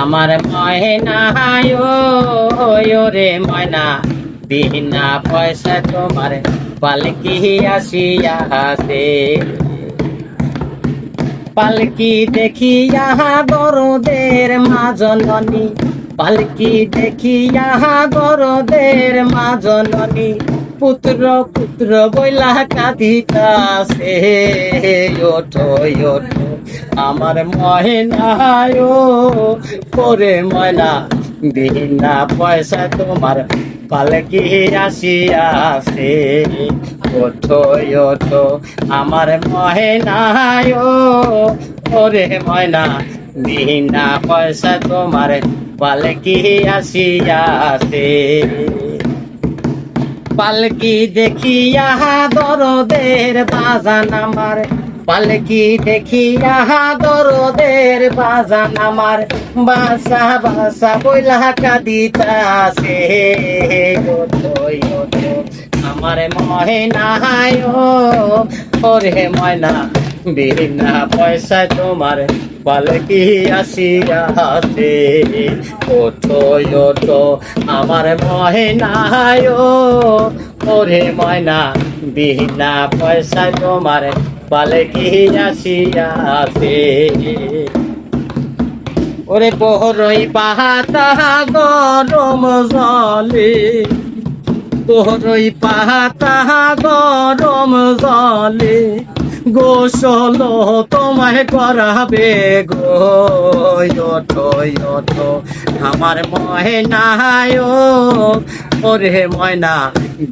আমার ময়না রে ময়না। বিনা পয়সা তোমার পালকি আসিয়া আসে পালকি দেখিয়া গরুদের মাজননি, পালকি দেখিয়া গরুদের মাজননি পুত্র পুত্র বইলা কাঁদিতাছে। ওঠো ওঠো, আমার ময়নায় পরে ময়না, বিনা পয়সা তোমার পালকি আসিয়াছে। ওঠো ওঠো, আমার ময়নায় ওরে ময়না, বিনা পয়সা তোমার পালকি আসিয়াছে। পালকি দেখিয়া দরদের বাজান আমার। পালকি দেখিয়া দরদের বাজান আমার। বাসা বাসা বইলা কাদিতাছে আমার মহে নাহায়, ওরে ময়না। বিনা পয়সা তোমার পালকি আসিয়া আছে ওঠো ওঠো আমার ময়নায় ওরে ময়না, বিনা পয়সা তোমার পালকি আসিয়া আছে ওরে বহরই পাহাতা গরম জলে। তোরই পাহাতা গরম জলে। গোসল তোমায় করাবে গো। ওঠো আমার ময়নায়, ওরে ময়না,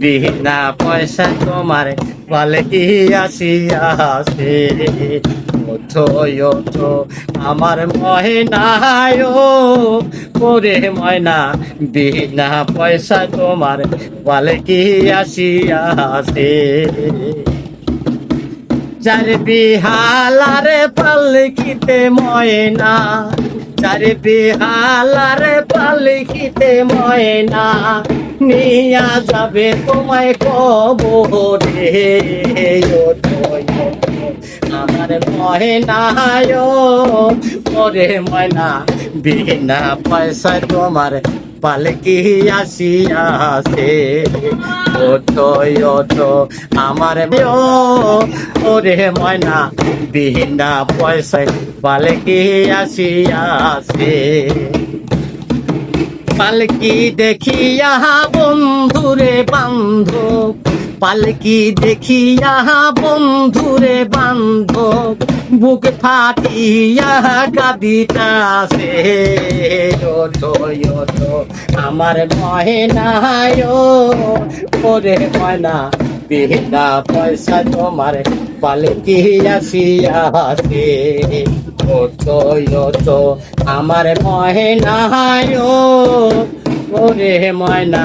বিনা পয়সা তোমার পালকি আসিয়াছে ওঠো ওঠো আমার ময়নায়, ওরে ময়না, বিনা পয়সা তোমার পালকি আসিয়াছে চার বিহালারে পালকিতে ময়না চার বিহালারে পালকিতে ময়না, নিয়া যাবে তোমায় কবরে। আমার ময়নায়, ওরে ময়না, বিনা পয়সা তোমার পালকি আসিয়াছে ওঠো ওঠো, আমার ওরে ময়না বিনা পয়সায় পালকি আসিয়াছে পালকি দেখিয়া বন্ধুরে বান্ধব পালকি দেখিয়া বন্ধুরে বান্ধব, বুক ফাটিয়া ওঠো আমার ময়নায় ওরে ময়না বিনা পয়সা তোমার পালকি আসিয়াছে ওঠো আমার ময়নায় ওরে ময়না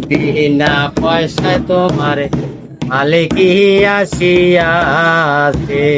বিনা পয়সা তোমার মালিকিয়া আসিয়াছে।